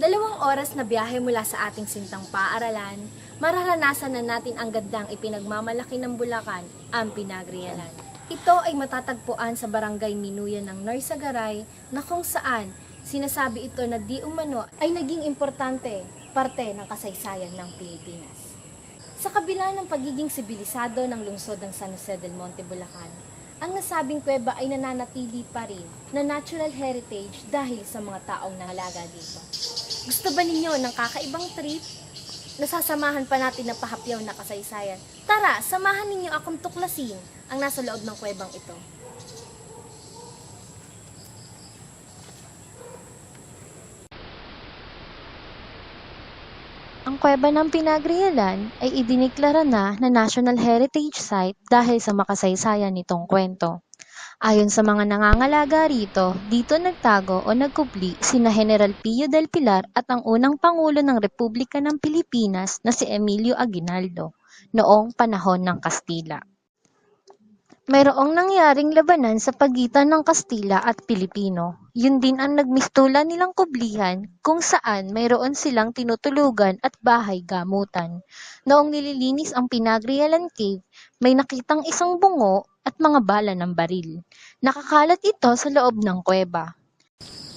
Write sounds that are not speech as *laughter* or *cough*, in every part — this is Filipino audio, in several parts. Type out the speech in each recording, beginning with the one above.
Dalawang oras na biyahe mula sa ating sintang paaralan, mararanasan na natin ang gandang ipinagmamalaki ng Bulacan, ang Pinagrialan. Ito ay matatagpuan sa barangay Minuyan ng Norsagaray na kung saan sinasabi ito na di umano ay naging importante parte ng kasaysayan ng Pilipinas. Sa kabila ng pagiging sibilisado ng lungsod ng San Jose del Monte, Bulacan, ang nasabing kuweba ay nananatili pa rin na natural heritage dahil sa mga taong nahalaga dito. Gusto ba ninyo ng kakaibang trip? Nasasamahan pa natin ng pahapyaw na kasaysayan. Tara, samahan ninyo akong tuklasin ang nasa loob ng kuwebang ito. Ang kuweba ng Pinagrialan ay idiniklara na na National Heritage Site dahil sa makasaysayan nitong kwento. Ayon sa mga nangangalaga rito, dito nagtago o nagkubli sina General Pio del Pilar at ang unang Pangulo ng Republika ng Pilipinas na si Emilio Aguinaldo noong panahon ng Kastila. Mayroong nangyaring labanan sa pagitan ng Kastila at Pilipino. Yun din ang nagmistula nilang kublihan kung saan mayroon silang tinutulugan at bahay gamutan. Noong nililinis ang Pinagrialan Cave, may nakitang isang bungo at mga bala ng baril. Nakakalat ito sa loob ng kuweba.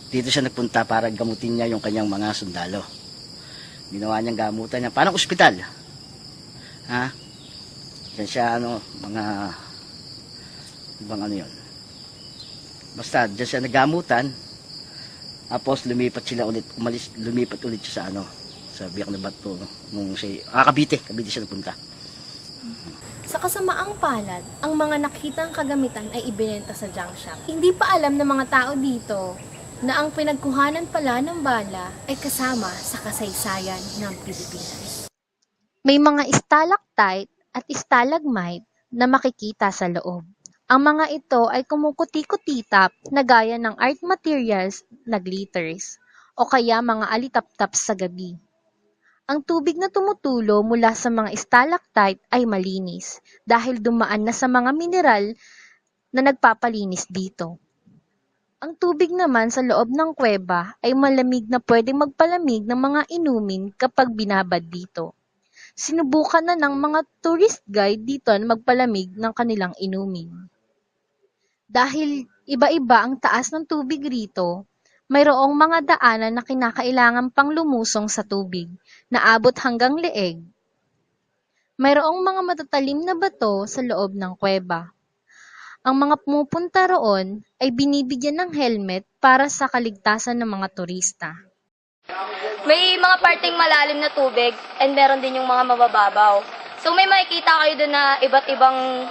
Dito siya nagpunta para gamutin niya yung kanyang mga sundalo. Ginawa niyang gamutan niya, parang ospital. Ha? Yan siya, ano, mga, ibang ano yun. Basta, dyan siya nagamutan. Tapos, lumipat sila ulit, umalis, lumipat ulit siya sa ano, sa biyak na bato, nung siya, ah, Cavite, Cavite siya nagpunta. Sa kasamaang palad, ang mga nakitang kagamitan ay ibinenta sa junk shop. Hindi pa alam ng mga tao dito na ang pinagkuhanan pala ng bala ay kasama sa kasaysayan ng Pilipinas. May mga stalactite at stalagmite na makikita sa loob. Ang mga ito ay kumukuti-kutitap na gaya ng art materials na glitters o kaya mga alitap-tap sa gabi. Ang tubig na tumutulo mula sa mga stalactite ay malinis dahil dumaan na sa mga mineral na nagpapalinis dito. Ang tubig naman sa loob ng kuweba ay malamig na pwedeng magpalamig ng mga inumin kapag binabad dito. Sinubukan na ng mga tourist guide dito na magpalamig ng kanilang inumin. Dahil iba-iba ang taas ng tubig rito, mayroong mga daanan na kinakailangan pang lumusong sa tubig na abot hanggang leeg. Mayroong mga matatalim na bato sa loob ng kuweba. Ang mga pumupunta roon ay binibigyan ng helmet para sa kaligtasan ng mga turista. May mga parting malalim na tubig and meron din yung mga mabababaw. So may makikita kayo doon na iba't ibang,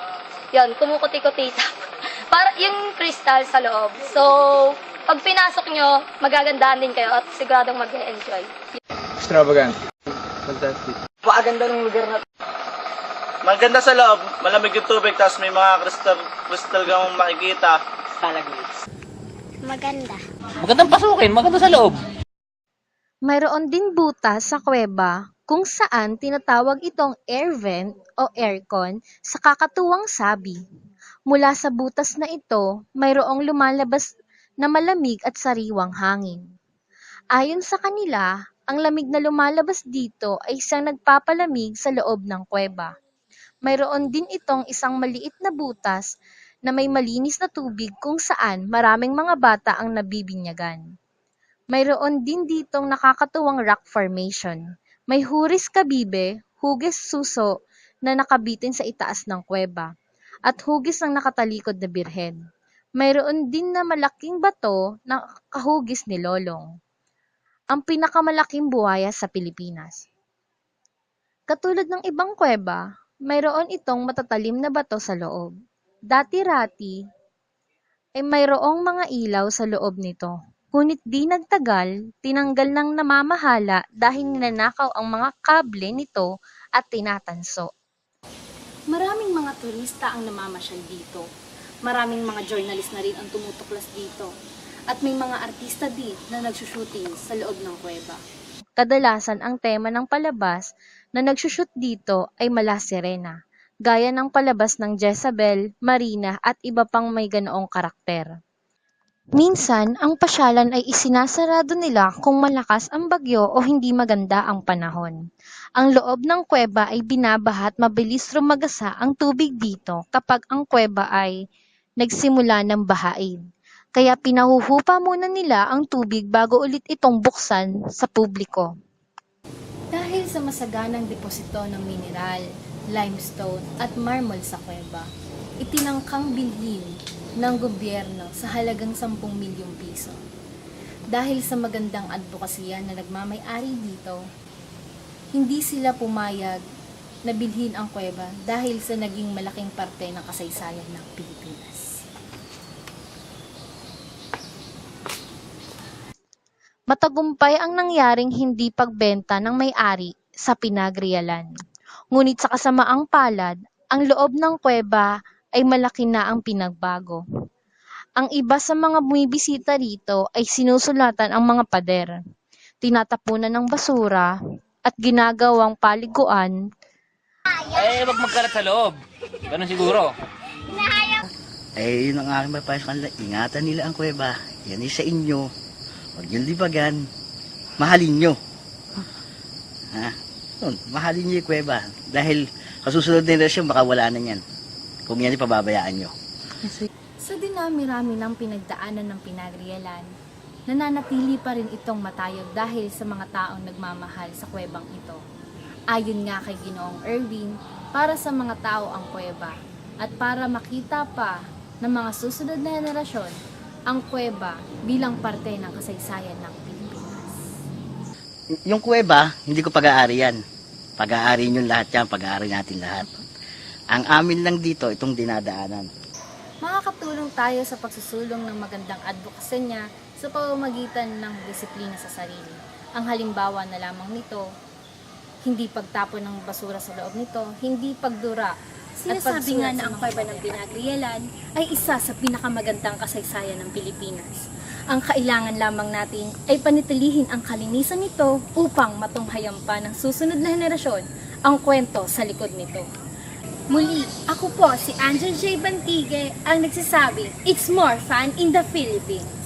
yon kumukuti-kuti. *laughs* Para yung crystal sa loob. So, pag pinasok nyo, magagandahan din kayo at siguradong mag-enjoy. Extravagant. Fantastic. Pakaganda ng lugar na Maganda sa loob, malamig yung tubig, tapos may mga crystal, crystal kang makikita. Maganda. Magandang pasukin, maganda sa loob. Mayroon din butas sa kuweba kung saan tinatawag itong air vent o aircon sa kakatuwang sabi. Mula sa butas na ito, mayroong lumalabas na malamig at sariwang hangin. Ayon sa kanila, ang lamig na lumalabas dito ay isang nagpapalamig sa loob ng kuweba. Mayroon din itong isang maliit na butas na may malinis na tubig kung saan maraming mga bata ang nabibinyagan. Mayroon din ditong nakakatuwang rock formation. May huris kabibe, hugis suso na nakabitin sa itaas ng kuweba, at hugis ng nakatalikod na birhen. Mayroon din na malaking bato na kahugis ni Lolong, ang pinakamalaking buhaya sa Pilipinas. Katulad ng ibang kuweba, mayroon itong matatalim na bato sa loob. Dati-rati, ay mayroong mga ilaw sa loob nito. Ngunit di nagtagal, tinanggal ng namamahala dahil ninanakaw ang mga kable nito at tinatanso. Maraming mga turista ang namamasyal dito. Maraming mga journalist na rin ang tumutuklas dito. At may mga artista din na nagsushooting sa loob ng kuweba. Kadalasan ang tema ng palabas na nagsushoot dito ay Mala Serena, gaya ng palabas ng Jezabel, Marina at iba pang may ganoong karakter. Minsan, ang pasyalan ay isinasarado nila kung malakas ang bagyo o hindi maganda ang panahon. Ang loob ng kuweba ay binabaha at mabilis rumagasa ang tubig dito kapag ang kuweba ay nagsimula ng bahain. Kaya pinahuhupa muna nila ang tubig bago ulit itong buksan sa publiko. Dahil sa masaganang deposito ng mineral, limestone at marble sa kuweba, itinangkang bilhin ng gobyerno sa halagang 10 milyong piso. Dahil sa magandang advokasya na nagmamay-ari dito, hindi sila pumayag na bilhin ang kuweba dahil sa naging malaking parte ng kasaysayan ng Pilipinas. Matagumpay ang nangyaring hindi pagbenta ng may-ari sa pinagrialan. Ngunit sa kasamaang palad, ang loob ng kuweba ay malaki na ang pinagbago. Ang iba sa mga bumibisita rito ay sinusulatan ang mga pader, tinatapunan ng basura, at ginagawang paliguan Eh, wag magkalat sa loob. Ganun siguro. Eh, yun ang aking mapapayo sa kanila. Ingatan nila ang kuweba. Yan ay sa inyo. Huwag niyong libagan. Mahalin nyo. Ha? Yun, mahalin niyo yung kuweba. Dahil kasusunod na relasyon, baka wala na yan. Kung yan ipababayaan nyo. Sa dinami-rami ng pinagdaanan ng pinagrialan, nananatili pa rin itong matayog dahil sa mga taong nagmamahal sa kuwebang ito. Ayon nga kay Ginoong Erwin, para sa mga tao ang kuweba at para makita pa ng mga susunod na henerasyon ang kuweba bilang parte ng kasaysayan ng Pilipinas. Y- yung kuweba, hindi ko pag-aari yan. Pag-aari nyo lahat yan, pag-aari natin lahat. Ang amin lang dito, itong dinadaanan. Makakatulong tayo sa pagsusulong ng magandang advokasya niya sa pamamagitan ng disiplina sa sarili. Ang halimbawa na lamang nito, hindi pagtapon ng basura sa loob nito, hindi pagdura. Sinasabi nga na ang kuweba ng pinagrialan ay isa sa pinakamagandang kasaysayan ng Pilipinas. Ang kailangan lamang natin ay panitilihin ang kalinisan nito upang matunghayan pa ng susunod na henerasyon ang kwento sa likod nito. Muli, ako po si Angel J. Bantigue ang nagsasabi, It's more fun in the Philippines.